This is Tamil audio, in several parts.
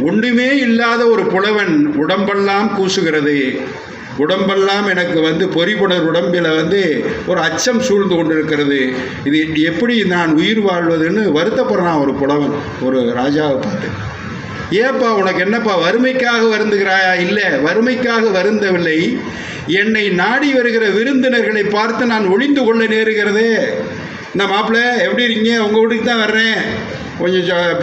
ஒன்றுமே இல்லாத ஒரு புலவன் உடம்பெல்லாம் கூசுகிறது. உடம்பெல்லாம் எனக்கு வந்து பொறிபுணர் உடம்பில் வந்து ஒரு அச்சம் சூழ்ந்து கொண்டிருக்கிறது. இது எப்படி நான் உயிர் வாழ்வதுன்னு வருத்தப்படுறான் ஒரு புலவன் ஒரு ராஜாவை பார்த்து. ஏப்பா உனக்கு என்னப்பா வறுமைக்காக வருந்துகிறாயா? இல்லை வறுமைக்காக வருந்தவில்லை. என்னை நாடி வருகிற விருந்தினர்களை பார்த்து நான் ஒளிந்து கொள்ள நேருகிறதே. இந்த மாப்பிள்ளை எப்படி இருக்கீங்க? உங்கள் வீட்டுக்கு தான் வர்றேன். கொஞ்சம் சொ-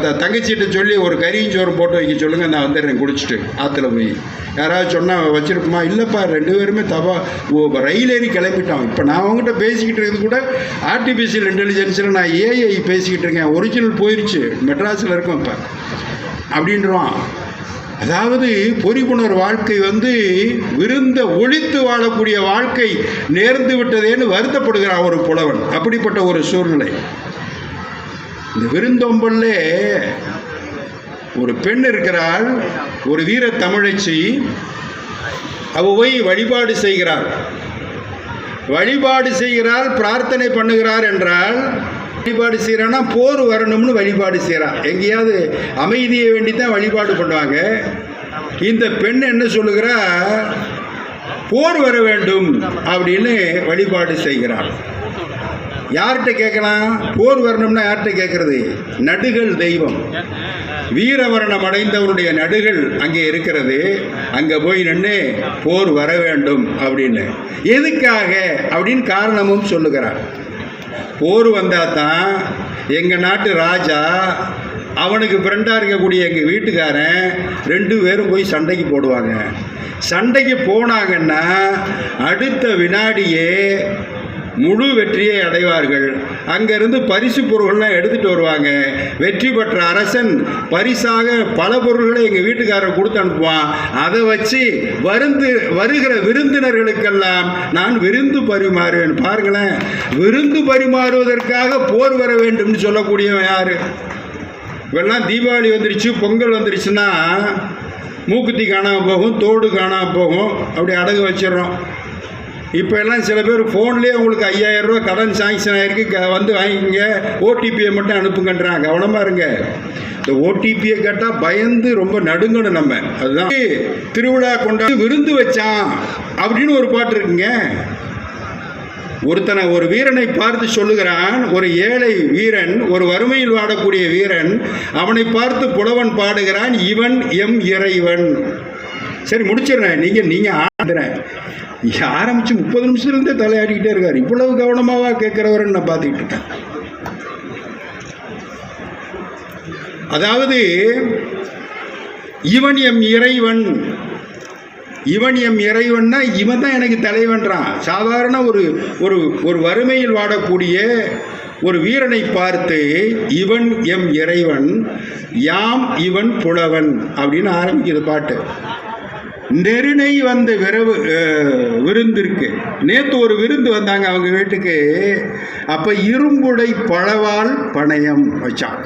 த- தங்கச்சிகிட்ட சொல்லி ஒரு கறியும் சோறு போட்டு வைக்க சொல்லுங்கள் நான் வந்துடுறேன் குடிச்சிட்டு ஆற்றுல போய். யாராவது சொன்னால் வச்சுருக்குமா? இல்லைப்பா ரெண்டு பேருமே தவா. ஓ ரயில் ஏறி கிளம்பிட்டோம் இப்போ நான் அவங்ககிட்ட பேசிக்கிட்டு இருக்கிறது கூட ஆர்டிஃபிஷியல் இன்டெலிஜென்ஸில் நான் ஏஐ பேசிக்கிட்டு இருக்கேன். ஒரிஜினல் போயிடுச்சு மெட்ராஸில் இருக்கோம் இப்போ. அப்படின்றான் அதாவது பொறிப்புணர் வாழ்க்கை வந்து விருந்த ஒழித்து வாழக்கூடிய வாழ்க்கை நேர்ந்து விட்டதேன்னு வருத்தப்படுகிறான் ஒரு புலவன். அப்படிப்பட்ட ஒரு சூழ்நிலை. இந்த விருந்தொம்பல்ல ஒரு பெண் இருக்கிறாள் ஒரு வீர தமிழச்சி அவ போய் வழிபாடு செய்கிறாள். வழிபாடு செய்கிறாள் பிரார்த்தனை பண்ணுகிறார் என்றால் வழிபாடு செய்கிறான்னா போர் வரணும்னு வழிபாடு செய்கிறான் எங்கேயாவது அமைதியை வேண்டி தான் வழிபாடு பண்ணுவாங்க. இந்த பெண் என்ன சொல்லுகிறா? போர் வர வேண்டும் அப்படின்னு வழிபாடு செய்கிறாள். யார்கிட்ட கேட்கலாம்? போர் வரணும்னா யார்கிட்ட கேட்கறது? நடுகள் தெய்வம். வீரவரணம் அடைந்தவருடைய நடுகள் அங்கே இருக்கிறது. அங்கே போய் நின்று போர் வர வேண்டும் அப்படின்னு. எதுக்காக அப்படின்னு காரணமும் சொல்லுகிறார். போர் வந்தால் தான் எங்கள் நாட்டு ராஜா அவனுக்கு ஃப்ரெண்டாக இருக்கக்கூடிய எங்கள் வீட்டுக்காரன் ரெண்டு பேரும் போய் சண்டைக்கு போடுவாங்க. சண்டைக்கு போனாங்கன்னா அடுத்த வினாடியே முழு வெற்றியை அடைவார்கள். அங்கேருந்து பரிசு பொருள்லாம் எடுத்துகிட்டு வருவாங்க. வெற்றி பெற்ற அரசன் பரிசாக பல பொருள்களை எங்கள் வீட்டுக்காரர் கொடுத்து அனுப்புவான். அதை வச்சு வருந்து வருகிற விருந்தினர்களுக்கெல்லாம் நான் விருந்து பரிமாறுவேன். பாருங்களேன். விருந்து பரிமாறுவதற்காக போர் வர வேண்டும்னு சொல்லக்கூடியவன் யார்? இப்பெல்லாம் தீபாவளி வந்துருச்சு பொங்கல் வந்துருச்சுன்னா மூக்குத்தி காணாமல் போகும் தோடு காணாமல் போகும். அப்படி அடகு வச்சிடுறோம். இப்போ எல்லாம் சில பேர் ஃபோன்லேயே உங்களுக்கு ஐயாயிரம் ரூபாய் கடன் சாங்ஷன் ஆகிருக்கு வந்து வாங்கிக்கங்க. ஓடிபியை மட்டும் அனுப்புங்கன்றாங்க. கவனமாக இருங்க. இந்த ஓடிபியை கேட்டால் பயந்து ரொம்ப நடுங்கணும் நம்ம. அதுதான். திருவிழா கொண்டாடி விருந்து வச்சான் அப்படின்னு ஒரு பாட்டு இருக்குங்க. ஒருத்தனை ஒரு வீரனை பார்த்து சொல்லுகிறான். ஒரு ஏழை வீரன் ஒரு வறுமையில் வாடக்கூடிய வீரன் அவனை பார்த்து புலவன் பாடுகிறான். இவன் எம் இறைவன். சரி முடிச்சிடுறேன். நீங்கள் நீங்கள் ஆடுறேன். ஆரம்பித்து முப்பது நிமிஷத்துலேருந்தே தலையாடிக்கிட்டே இருக்கார். இவ்வளவு கவனமாவா கேட்குறவரன்னு நான் பார்த்துக்கிட்டு இருக்கேன். அதாவது இவன் எம் இறைவன். இவன் எம் இறைவன்னா இவன் தான் எனக்கு தலைவன்றான். சாதாரண ஒரு ஒரு ஒரு வறுமையில் வாடக்கூடிய ஒரு வீரனை பார்த்து இவன் எம் இறைவன் யாம் இவன் புலவன் அப்படின்னு ஆரம்பிக்கிறது பாட்டு. நெருணை வந்து விரவு விருந்து விருந்திற்கு நேற்று ஒரு விருந்து வந்தாங்க அவங்க வீட்டுக்கு. அப்போ இரும்புடை பழவால் பணயம் வச்சான்.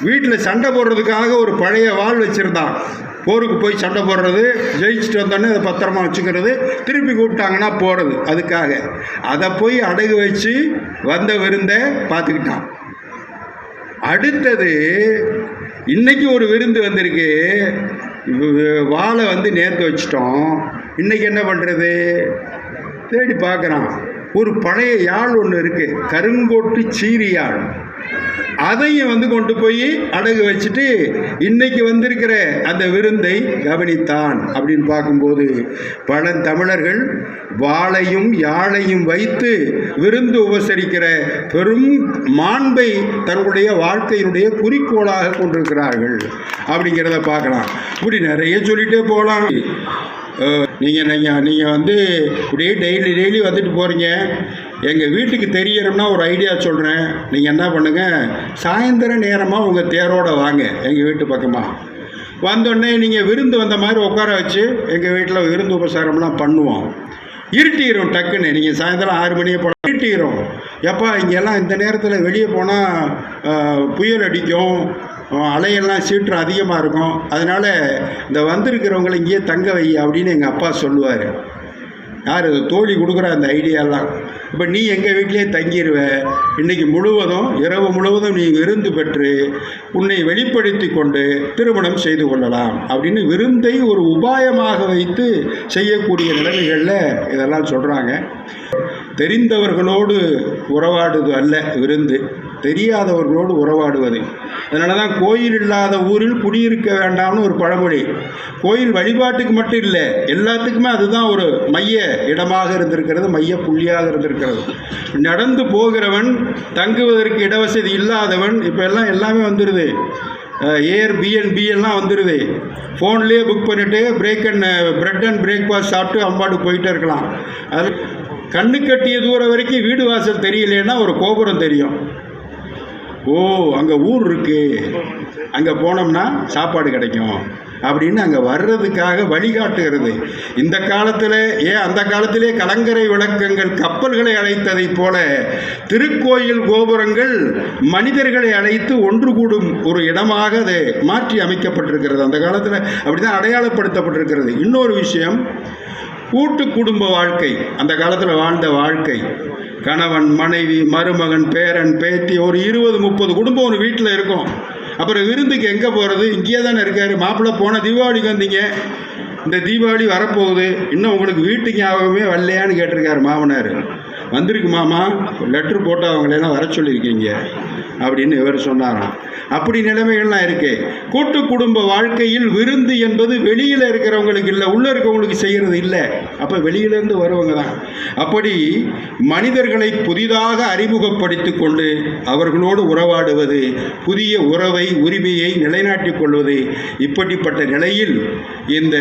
வீட்டில் சண்டை போடுறதுக்காக ஒரு பழைய வாள் வச்சுருந்தான். போருக்கு போய் சண்டை போடுறது ஜெயிச்சுட்டு வந்தோடனே அதை பத்திரமா வச்சுக்கிறது திருப்பி கூப்பிட்டாங்கன்னா போகிறது அதுக்காக. அதை போய் அடகு வச்சு வந்த விருந்தை பார்த்துக்கிட்டான். அடுத்தது இன்னைக்கு ஒரு விருந்து வந்திருக்கு. வாழை வந்து நேர்த்து வச்சிட்டோம். இன்னைக்கு என்ன பண்ணுறது தேடி பார்க்குறான். ஒரு பழைய யாழ் ஒன்று இருக்குது கருங்கோட்டு சீரி யாழ். அதையும் வந்து கொண்டு போய் அடகு வச்சுட்டு இன்னைக்கு வந்திருக்கிற அந்த விருந்தை கவனித்தான் அப்படின்னு பார்க்கும்போது பழந்தமிழர்கள் வாளையும் யாழையும் வைத்து விருந்து உபசரிக்கிற பெரும் மாண்பை தன்னுடைய வாழ்க்கையினுடைய குறிக்கோளாக கொண்டிருக்கிறார்கள் அப்படிங்கிறத பார்க்கலாம். இப்படி நிறைய சொல்லிட்டே போகலாம். நீங்கள் நீங்கள் நீங்கள் வந்து இப்படியே டெய்லி டெய்லி வந்துட்டு போகிறீங்க எங்கள் வீட்டுக்கு தெரியணும்னா ஒரு ஐடியா சொல்கிறேன் நீங்கள் என்ன பண்ணுங்கள் சாயந்தர நேரமாக உங்கள் தேரோட வாங்க எங்கள் வீட்டு பக்கமாக வந்தோடனே நீங்கள் விருந்து வந்த மாதிரி உட்கார வச்சு எங்கள் வீட்டில் விருந்து உபசாரம்லாம் பண்ணுவோம். இருட்டிடும் டக்குன்னு. நீங்கள் சாயந்தரம் ஆறு மணியை போல இருட்டிடும் எப்பா இங்கெல்லாம் இந்த நேரத்தில் வெளியே போனால் புயல் அடிக்கும். அலையெல்லாம் சீற்றம் அதிகமாக இருக்கும். அதனால் இந்த வந்திருக்கிறவங்களை இங்கேயே தங்க வை அப்படின்னு எங்கள் அப்பா சொல்லுவார். யார் தோழி கொடுக்குற அந்த ஐடியாலாம் இப்போ நீ எங்கள் வீட்டிலே தங்கிடுவ இன்னைக்கு முழுவதும் இரவு முழுவதும் நீ விருந்து பெற்று உன்னை வெளிப்படுத்தி கொண்டு திருமணம் செய்து கொள்ளலாம் அப்படின்னு விருந்தை ஒரு உபாயமாக வைத்து செய்யக்கூடிய நிலைமைகளில் இதெல்லாம் சொல்கிறாங்க தெரிந்தவர்களோடு உறவாடுது அல்ல விருந்து. தெரியாதவர்களோடு உறவாடுவது. அதனால தான் கோயில் இல்லாத ஊரில் குடியிருக்க வேண்டாம்னு ஒரு பழமொழி. கோயில் வழிபாட்டுக்கு மட்டும் இல்லை எல்லாத்துக்குமே அதுதான் ஒரு மைய இடமாக இருந்திருக்கிறது மைய புள்ளியாக இருந்திருக்கிறது. நடந்து போகிறவன் தங்குவதற்கு இடவசதி இல்லாதவன் இப்போ எல்லாம் எல்லாமே வந்துடுது ஏர் பிஎன்பி எல்லாம் வந்துடுது ஃபோன்லேயே புக் பண்ணிவிட்டு break and bread and breakfast சாப்பிட்டு அம்பாடு போயிட்டே இருக்கலாம். அது கண்ணு கட்டிய தூரம் வரைக்கும் வீடு வாசல் தெரியலன்னா ஒரு கோபுரம் தெரியும். ஓ அங்கே ஊர் இருக்கு. அங்கே போனோம்னா சாப்பாடு கிடைக்கும். அப்படின்னு அங்கே வர்றதுக்காக வழிகாட்டுகிறது. இந்த காலத்தில் ஏன் அந்த காலத்திலே கலங்கரை விளக்கங்கள் கப்பல்களை அழைத்ததைப் போல திருக்கோயில் கோபுரங்கள் மனிதர்களை அழைத்து ஒன்று கூடும் ஒரு இடமாக அது மாற்றி அமைக்கப்பட்டிருக்கிறது. அந்த காலத்தில் அப்படி தான் அடையாளப்படுத்தப்பட்டிருக்கிறது. இன்னொரு விஷயம் கூட்டு குடும்ப வாழ்க்கை. அந்த காலத்தில் வாழ்ந்த வாழ்க்கை. கணவன் மனைவி மருமகன் பேரன் பேத்தி ஒரு இருபது முப்பது குடும்பம் ஒரு வீட்டில் இருக்கும். அப்புறம் விருந்துக்கு எங்கே போகிறது இங்கேயே தானே இருக்கார். மாப்பிள்ளை போன தீபாவளிக்கு வந்தீங்க. இந்த தீபாவளி வரப்போகுது. இன்னும் உங்களுக்கு வீட்டு ஞாபகமே வரலையான்னு கேட்டிருக்காரு மாமனார். வந்திருக்கு மாமா லெட்ரு போட்டு அவங்களெல்லாம் வர சொல்லியிருக்கீங்க அப்படின்னு இவர் சொன்னாராம். அப்படி நிலைமைகள்லாம் இருக்கு. கூட்டு குடும்ப வாழ்க்கையில் விருந்து என்பது வெளியில் இருக்கிறவங்களுக்கு இல்லை உள்ளே இருக்கிறவங்களுக்கு செய்கிறது இல்லை. அப்போ வெளியிலேருந்து வருவங்க தான். அப்படி மனிதர்களை புதிதாக அறிமுகப்படுத்தி கொண்டு அவர்களோடு உறவாடுவது புதிய உறவை உரிமையை நிலைநாட்டிக் கொள்வது இப்படிப்பட்ட நிலையில் இந்த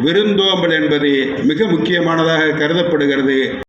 விருந்தோம்பல் என்பது மிக முக்கியமானதாக கருதப்படுகிறது.